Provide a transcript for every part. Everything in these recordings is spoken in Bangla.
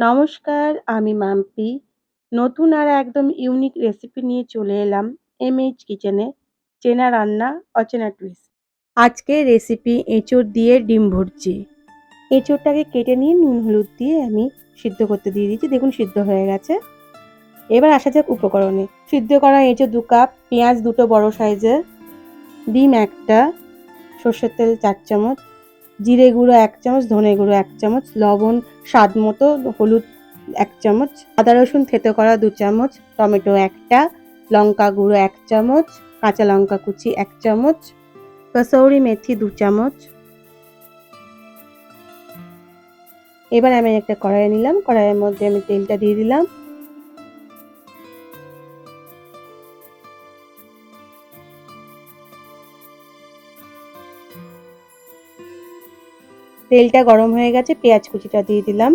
নমস্কার, আমি মাম্পি। নতুন আর একদম ইউনিক রেসিপি নিয়ে চলে এলাম এম এইচ কিচেনে। চেনা রান্না, অচেনা টুইস্ট। আজকের রেসিপি এঁচোড় দিয়ে ডিম ভুর্জি। এঁচোড়টাকে কেটে নিয়ে নুন হলুদ দিয়ে আমি সিদ্ধ করতে দিয়ে দিয়েছি। দেখুন সিদ্ধ হয়ে গেছে। এবার আসা যাক উপকরণে। সিদ্ধ করা এঁচোড় দু কাপ, পেঁয়াজ দুটো বড় সাইজের, ডিম একটা, সর্ষের তেল চার চামচ, জিরে গুঁড়ো এক চামচ, ধনে গুঁড়ো এক চামচ, লবণ, স্বাদ মতো, হলুদ এক চামচ, আদা রসুন থেতো করা দু চামচ, টমেটো একটা, লঙ্কা গুঁড়ো এক চামচ, কাঁচা লঙ্কা কুচি এক চামচ, কসৌরি মেথি দু চামচ। এবার আমি একটা কড়াই নিলাম, কড়াইয়ের মধ্যে আমি তেলটা দিয়ে দিলাম। তেলটা গরম হয়ে গেছে, পেঁয়াজ কুচিটা দিয়ে দিলাম।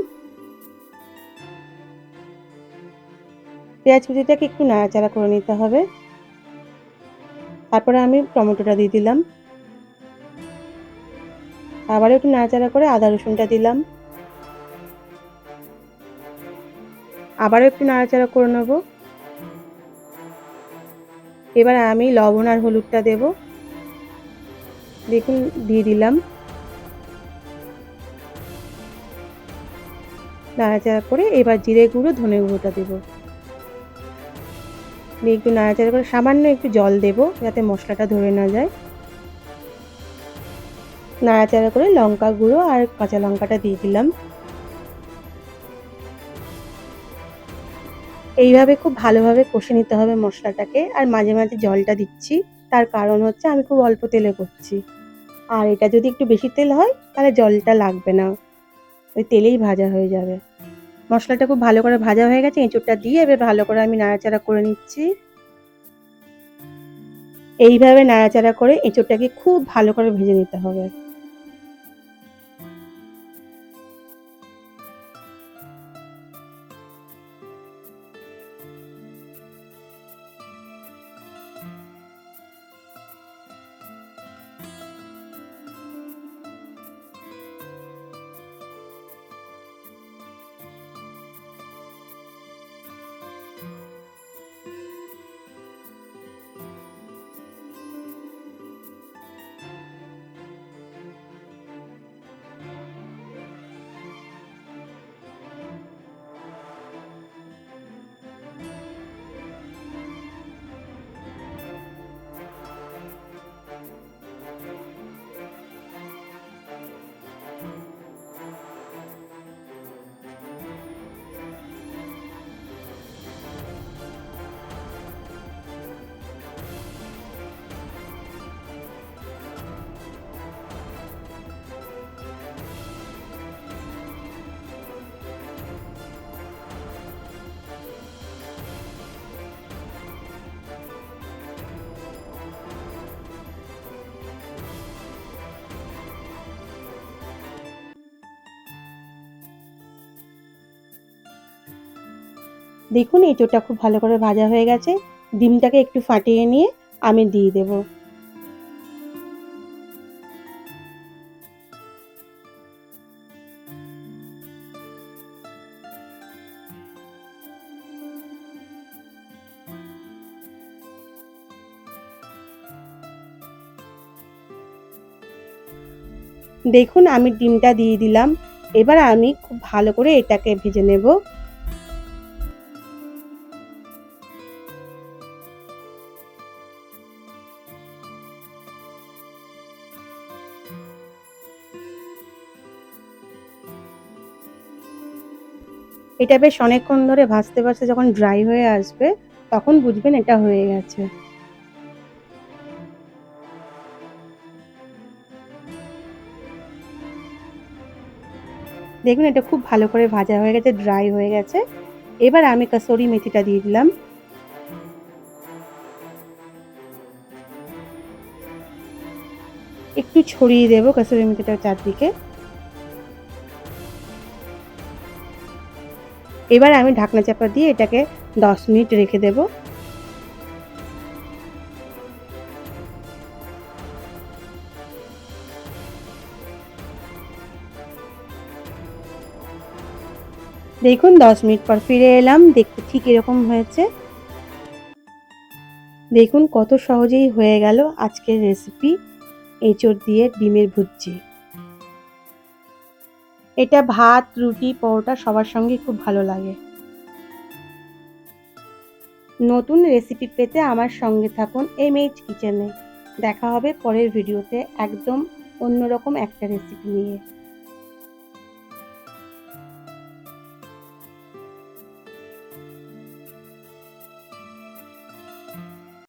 পেঁয়াজ কুচিটাকে একটু নাড়াচাড়া করে নিতে হবে। তারপরে আমি টমেটোটা দিয়ে দিলাম। আবার একটু নাড়াচাড়া করে আদা রসুনটা দিলাম। আবারও একটু নাড়াচাড়া করে নেব। এবার আমি লবণ আর হলুদটা দেব। দেখুন, দিয়ে দিলাম। নাড়াচাড়া করে এবার জিরে গুঁড়ো, ধনে গুঁড়োটা দেবো। দিয়ে একটু নাড়াচাড়া করে সামান্য একটু জল দেব যাতে মশলাটা ধরে না যায়। নাড়াচাড়া করে লঙ্কা গুঁড়ো আর কাঁচা লঙ্কাটা দিয়ে দিলাম। এইভাবে খুব ভালোভাবে কষে নিতে হবে মশলাটাকে আর মাঝে মাঝে জলটা দিচ্ছি। তার কারণ হচ্ছে আমি খুব অল্প তেলে করছি। আর এটা যদি একটু বেশি তেল হয় তাহলে জলটা লাগবে না। ওই তেলেই ভাজা হয়ে যাবে। মশলাটা খুব ভালো করে ভাজা হয়ে গেছে এঁচুরটা দিয়ে এবার ভালো করে আমি নাড়াচাড়া করে নিচ্ছি। এইভাবে নাড়াচাড়া করে এঁচুরটাকে খুব ভালো করে ভেজে নিতে হবে। দেখুন এঁচোড়টা খুব ভালো করে ভাজা হয়ে গেছে। ডিমটাকে একটু ফাটিয়ে নিয়ে আমি দিয়ে দেব। দেখুন, আমি ডিমটা দিয়ে দিলাম। এবার আমি খুব ভালো করে এটাকে ভেজে নেব। এটা বেশ অনেকক্ষণ ধরে ভাজতে ভাজতে যখন ড্রাই হয়ে আসবে, তখন বুঝবেন এটা হয়ে গেছে। দেখুন, এটা খুব ভালো করে ভাজা হয়ে গেছে ড্রাই হয়ে গেছে। এবার আমি কাসরি মেথিটা দিয়ে দিলাম। একটু ছড়িয়ে দেবো কাসরি মেথিটা চারদিকে। এবার আমি ঢাকনা চাপা দিয়ে এটাকে দশ মিনিট রেখে দেব। দেখুন, দশ মিনিট পর ফিরে এলাম। দেখতে ঠিক এরকম হয়েছে। দেখুন, কত সহজেই হয়ে গেল আজকের রেসিপি এঁচড় দিয়ে ডিমের ভুজি এটা ভাত, রুটি, পরোটা সবার সঙ্গে খুব ভালো লাগে। নতুন রেসিপি পেতে আমার সঙ্গে থাকুন এমএইচ কিচেনে দেখা হবে পরের ভিডিওতে একদম অন্যরকম একটা রেসিপি নিয়ে।